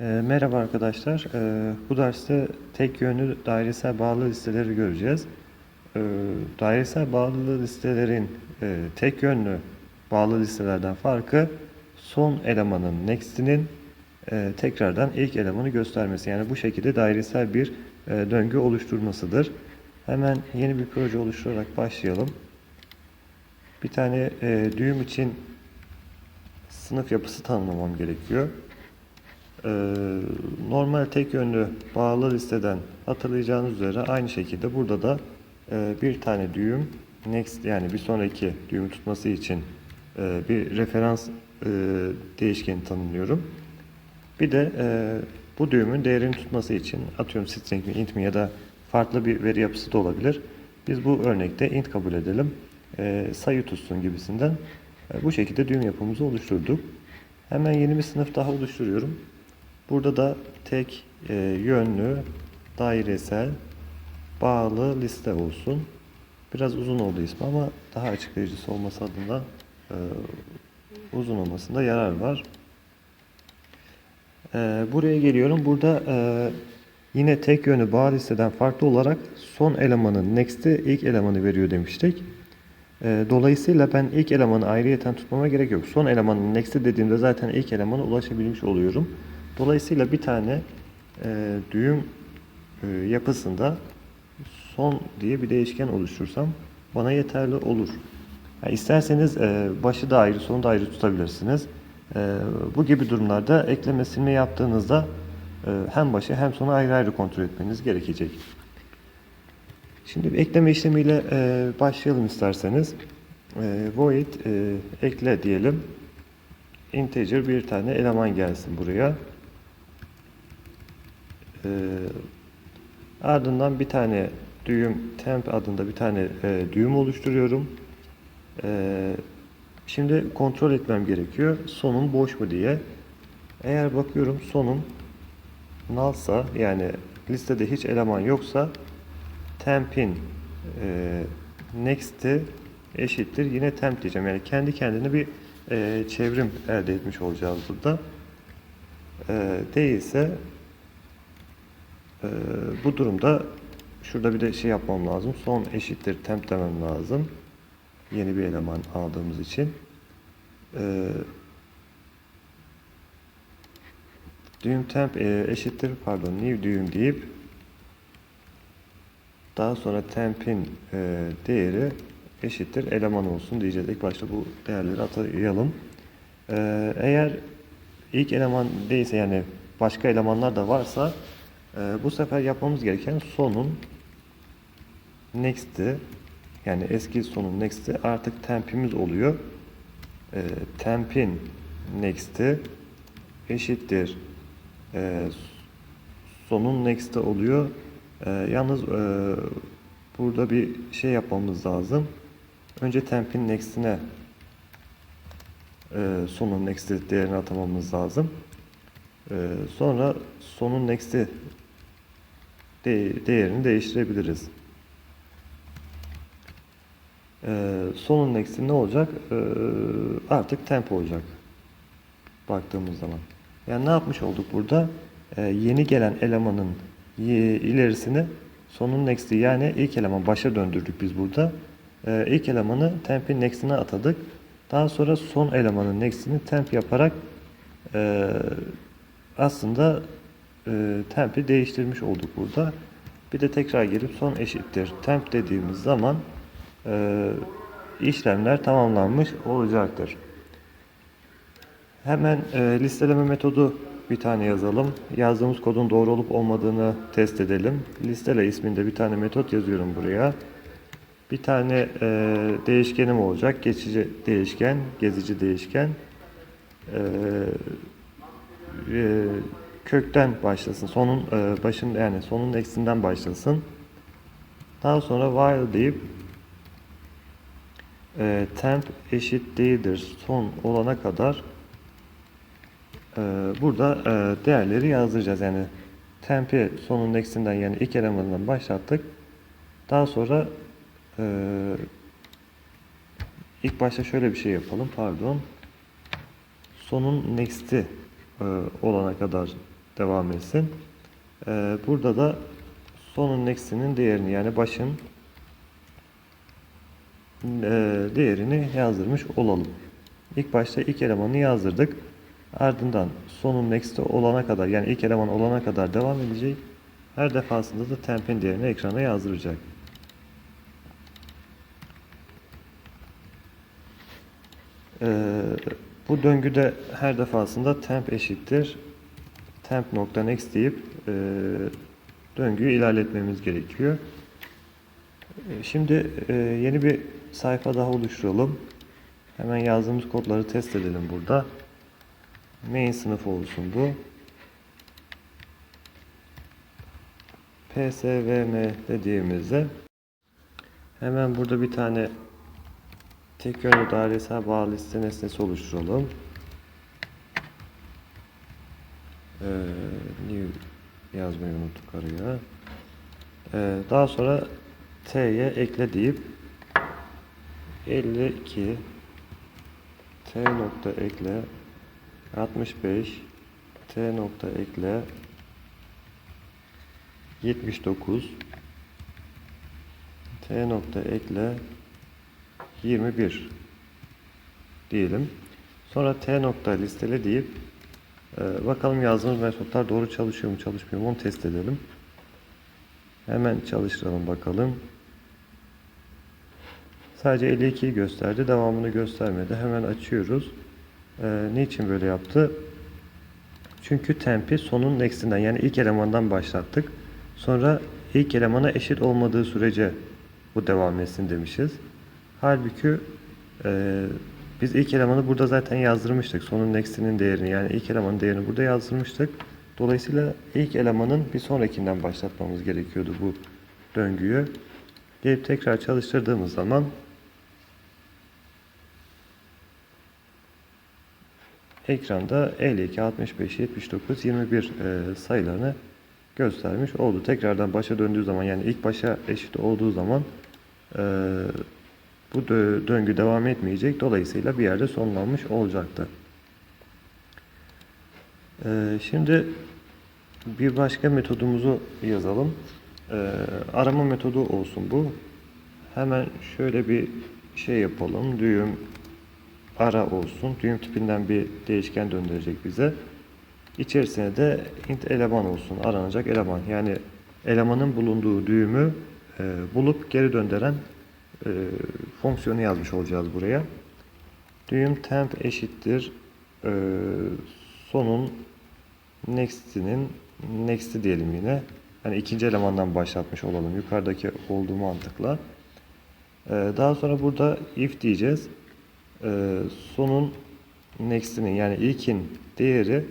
E, merhaba arkadaşlar. E, bu derste tek yönlü dairesel bağlı listeleri göreceğiz. E, dairesel bağlı listelerin e, tek yönlü bağlı listelerden farkı son elemanın next'inin e, tekrardan ilk elemanı göstermesi. Yani bu şekilde dairesel bir e, döngü oluşturmasıdır. Hemen yeni bir proje oluşturarak başlayalım. Bir tane düğüm için sınıf yapısı tanımlamam gerekiyor. Ee, normal tek yönlü bağlı listeden hatırlayacağınız üzere aynı şekilde burada da e, bir tane düğüm next yani bir sonraki düğümü tutması için e, bir referans e, değişkeni tanımlıyorum. Bir de bu düğümün değerini tutması için atıyorum string mi int mi ya da farklı bir veri yapısı da olabilir. Biz bu örnekte int kabul edelim. Sayı tutsun gibisinden. Bu şekilde düğüm yapımızı oluşturduk. Hemen yeni bir sınıf daha oluşturuyorum. Burada da tek e, yönlü dairesel bağlı liste olsun. Biraz uzun oldu ismi ama daha açıklayıcısı olması adına e, uzun olmasında yarar var. E, buraya geliyorum. Burada e, yine tek yönlü bağlı listeden farklı olarak son elemanın next'i ilk elemanı veriyor demiştik. E, dolayısıyla ben ilk elemanı ayrıyeten tutmama gerek yok. Son elemanın next'i dediğimde zaten ilk elemana ulaşabilmiş oluyorum. Dolayısıyla bir tane e, düğüm e, yapısında son diye bir değişken oluşturursam bana yeterli olur. Yani isterseniz e, başı da ayrı, sonu da ayrı tutabilirsiniz. E, bu gibi durumlarda ekleme silme yaptığınızda e, hem başı hem sonu ayrı ayrı kontrol etmeniz gerekecek. Şimdi bir ekleme işlemiyle e, başlayalım isterseniz. E, void e, ekle diyelim. Integer bir tane eleman gelsin buraya. E, ardından bir tane düğüm temp adında bir tane e, düğüm oluşturuyorum. E, şimdi kontrol etmem gerekiyor. Sonum boş mu diye. Eğer bakıyorum sonum nullsa yani listede hiç eleman yoksa temp'in e, next'i eşittir yine temp diyeceğim. Yani kendi kendine bir e, çevrim elde etmiş olacağız burada. E, değilse e, bu durumda şurada bir de şey yapmam lazım. Son eşittir temp demem lazım. Yeni bir eleman aldığımız için. E, düğüm temp e, eşittir pardon new düğüm deyip daha sonra temp'in e, değeri eşittir eleman olsun diyeceğiz. İlk başta bu değerleri atayalım. E, eğer ilk eleman değilse yani başka elemanlar da varsa e, bu sefer yapmamız gereken sonun next'i yani eski sonun next'i artık temp'imiz oluyor. E, temp'in next'i eşittir e, sonun next'i oluyor. E, yalnız e, burada bir şey yapmamız lazım. Önce temp'in next'ine e, sonun next'i değerini atamamız lazım. E, sonra sonun next'i de, değerini değiştirebiliriz. E, sonun next'i ne olacak? E, artık temp olacak. Baktığımız zaman. Yani ne yapmış olduk burada? E, yeni gelen elemanın ilerisini sonun next'i yani ilk eleman başa döndürdük biz burada. Ee, ilk elemanı temp'in next'ine atadık. Daha sonra son elemanın next'ini temp yaparak e, aslında e, temp'i değiştirmiş olduk burada. Bir de tekrar gelip son eşittir temp dediğimiz zaman e, işlemler tamamlanmış olacaktır. Hemen e, listeleme metodu bir tane yazalım. Yazdığımız kodun doğru olup olmadığını test edelim. Listele isminde bir tane metot yazıyorum buraya. Bir tane e, değişkenim olacak. Geçici değişken, gezici değişken. E, e, kökten başlasın. Sonun e, başın yani sonun eksinden başlasın. Daha sonra while deyip e, temp eşit değildir son olana kadar e, burada e, değerleri yazdıracağız. Yani temp'i sonun eksinden yani ilk elemanından başlattık. Daha sonra ee, ilk başta şöyle bir şey yapalım. Pardon. Sonun next'i e, olana kadar devam etsin. Ee, burada da sonun next'inin değerini yani başın e, değerini yazdırmış olalım. İlk başta ilk elemanı yazdırdık. Ardından sonun next'te olana kadar yani ilk eleman olana kadar devam edecek. Her defasında da temp'in değerini ekrana yazdıracak. Ee, bu döngüde her defasında temp eşittir temp nokta next deyip e, döngüyü ilerletmemiz gerekiyor. E, Şimdi e, yeni bir sayfa daha oluşturalım. Hemen yazdığımız kodları test edelim burada. Main sınıfı olsun bu. PSVM dediğimizde hemen burada bir tane tek yönlü dairesel bağlı liste nesnesi oluşturalım. Ee, new yazmayı unuttuk araya. Ee, daha sonra t'ye ekle deyip 52 t nokta ekle 65 t nokta ekle 79 t nokta ekle 21 diyelim. Sonra t nokta listele deyip e, bakalım yazdığımız metotlar doğru çalışıyor mu çalışmıyor mu onu test edelim. Hemen çalıştıralım bakalım. Sadece 52'yi gösterdi. Devamını göstermedi. Hemen açıyoruz. E, niçin böyle yaptı? Çünkü tempi sonun next'inden yani ilk elemandan başlattık. Sonra ilk elemana eşit olmadığı sürece bu devam etsin demişiz. Halbuki e, biz ilk elemanı burada zaten yazdırmıştık. Sonun next'inin değerini yani ilk elemanın değerini burada yazdırmıştık. Dolayısıyla ilk elemanın bir sonrakinden başlatmamız gerekiyordu bu döngüyü. Gelip tekrar çalıştırdığımız zaman ekranda 52, 65, 79, 21 e, sayılarını göstermiş oldu. Tekrardan başa döndüğü zaman yani ilk başa eşit olduğu zaman e, bu dö- döngü devam etmeyecek. Dolayısıyla bir yerde sonlanmış olacaktı. E, şimdi bir başka metodumuzu yazalım. E, arama metodu olsun bu. Hemen şöyle bir şey yapalım. Düğüm ara olsun. Düğüm tipinden bir değişken döndürecek bize. İçerisine de int eleman olsun. Aranacak eleman. Yani elemanın bulunduğu düğümü e, bulup geri döndüren e, fonksiyonu yazmış olacağız buraya. Düğüm temp eşittir e, sonun next'inin next'i diyelim yine. Hani ikinci elemandan başlatmış olalım. Yukarıdaki olduğu mantıkla. E, daha sonra burada if diyeceğiz. E, sonun next'inin yani ilkin değeri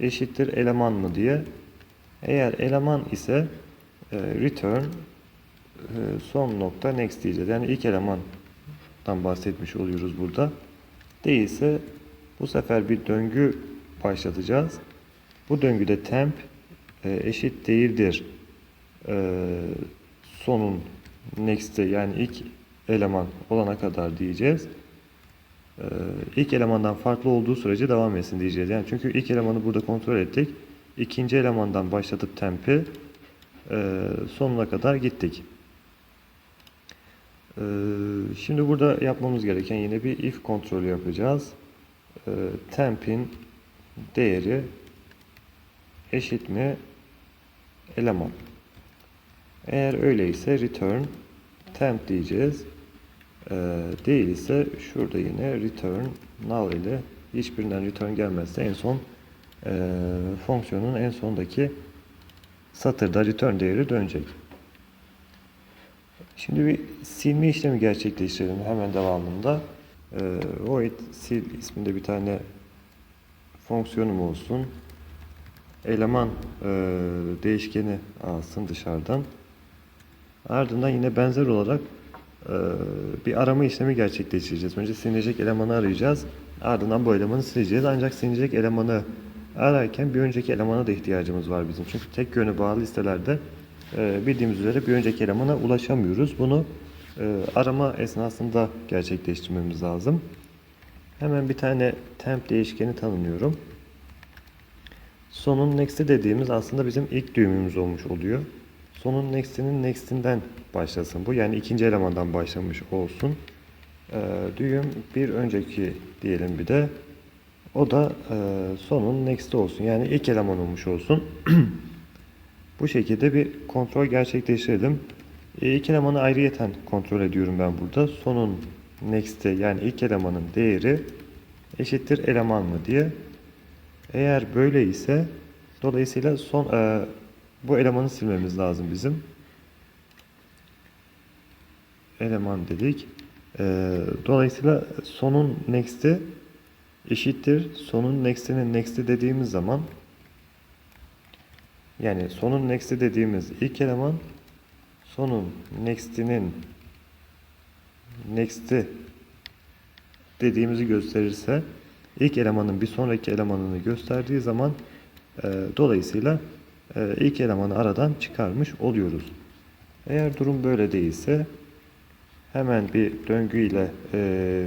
eşittir eleman mı diye. Eğer eleman ise e, return son nokta next diyeceğiz. Yani ilk elemandan bahsetmiş oluyoruz burada. Değilse bu sefer bir döngü başlatacağız. Bu döngüde temp e, eşit değildir e, sonun next'e yani ilk eleman olana kadar diyeceğiz. Ee, ilk elemandan farklı olduğu sürece devam etsin diyeceğiz. Yani çünkü ilk elemanı burada kontrol ettik. İkinci elemandan başlatıp tempi e, sonuna kadar gittik. Ee, şimdi burada yapmamız gereken yine bir if kontrolü yapacağız. Ee, temp'in değeri eşit mi eleman. Eğer öyleyse return temp diyeceğiz. Ee, değil ise şurada yine return null ile hiçbirinden return gelmezse en son fonksiyonun en sondaki satırda return değeri dönecek. Şimdi bir silme işlemi gerçekleştirelim hemen devamında. E, void sil isminde bir tane fonksiyonum olsun. Eleman e, değişkeni alsın dışarıdan. Ardından yine benzer olarak e, bir arama işlemi gerçekleştireceğiz. Önce silinecek elemanı arayacağız. Ardından bu elemanı sileceğiz. Ancak silinecek elemanı ararken bir önceki elemana da ihtiyacımız var bizim. Çünkü tek yönü bağlı listelerde e, bildiğimiz üzere bir önceki elemana ulaşamıyoruz. Bunu e, arama esnasında gerçekleştirmemiz lazım. Hemen bir tane temp değişkeni tanımlıyorum. sonun next'i dediğimiz aslında bizim ilk düğümümüz olmuş oluyor. Sonun next'inin next'inden başlasın bu. Yani ikinci elemandan başlamış olsun. Ee, düğüm bir önceki diyelim bir de. O da e, sonun next'i olsun. Yani ilk eleman olmuş olsun. Bu şekilde bir kontrol gerçekleştirelim. E, elemanı ayrıyeten kontrol ediyorum ben burada. Sonun next'i yani ilk elemanın değeri eşittir eleman mı diye. Eğer böyle ise dolayısıyla son e, bu elemanı silmemiz lazım bizim. Eleman dedik. E, dolayısıyla sonun next'i eşittir. Sonun next'inin next'i dediğimiz zaman yani sonun next'i dediğimiz ilk eleman sonun next'inin next'i dediğimizi gösterirse ilk elemanın bir sonraki elemanını gösterdiği zaman e, dolayısıyla e, ilk elemanı aradan çıkarmış oluyoruz. Eğer durum böyle değilse hemen bir döngü ile e,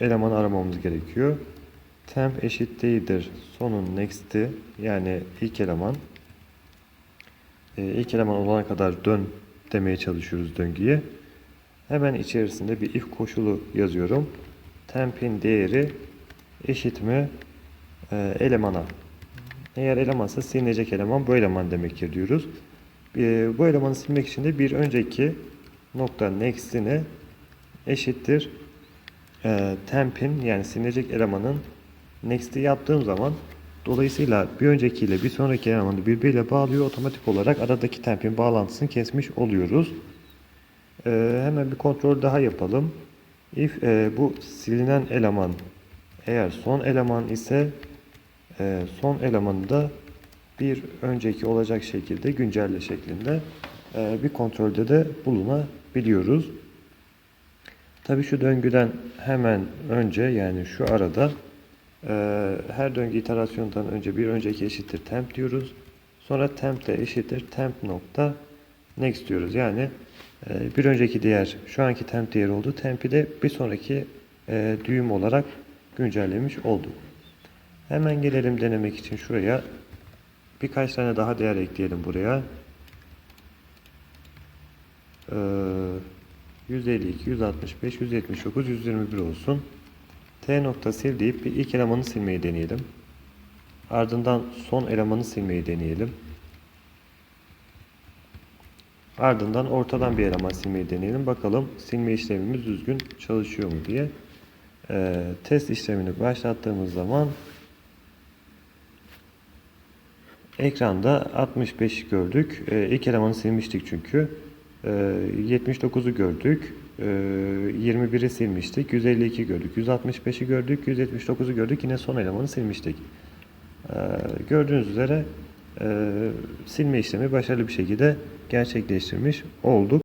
elemanı aramamız gerekiyor. Temp eşit değildir sonun next'i yani ilk eleman e, ilk eleman olana kadar dön demeye çalışıyoruz döngüye. Hemen içerisinde bir if koşulu yazıyorum. Temp'in değeri eşit mi e, elemana. Eğer elemansa silinecek eleman bu eleman demektir diyoruz. E, bu elemanı silmek için de bir önceki nokta next'ine eşittir temp'in yani silinecek elemanın next'i yaptığım zaman dolayısıyla bir öncekiyle bir sonraki elemanı birbiriyle bağlıyor. Otomatik olarak aradaki temp'in bağlantısını kesmiş oluyoruz. E, hemen bir kontrol daha yapalım. If e, bu silinen eleman eğer son eleman ise e, son elemanı da bir önceki olacak şekilde güncelle şeklinde e, bir kontrolde de bulunabiliyoruz. Tabii şu döngüden hemen önce yani şu arada her döngü iterasyondan önce bir önceki eşittir temp diyoruz. Sonra temp de eşittir temp nokta next diyoruz. Yani e, bir önceki değer şu anki temp değeri oldu. Temp'i de bir sonraki e, düğüm olarak güncellemiş olduk. Hemen gelelim denemek için şuraya birkaç tane daha değer ekleyelim buraya. Ee, 152, 165, 179, 121 olsun. T nokta sil deyip bir ilk elemanı silmeyi deneyelim. Ardından son elemanı silmeyi deneyelim. Ardından ortadan bir eleman silmeyi deneyelim. Bakalım silme işlemimiz düzgün çalışıyor mu diye. Ee, test işlemini başlattığımız zaman ekranda 65 gördük. Ee, ilk elemanı silmiştik çünkü. Ee, 79'u gördük. Ee, 21'i silmiştik. 152 gördük. 165'i gördük. 179'u gördük. Yine son elemanı silmiştik. Ee, gördüğünüz üzere e, silme işlemi başarılı bir şekilde gerçekleştirmiş olduk.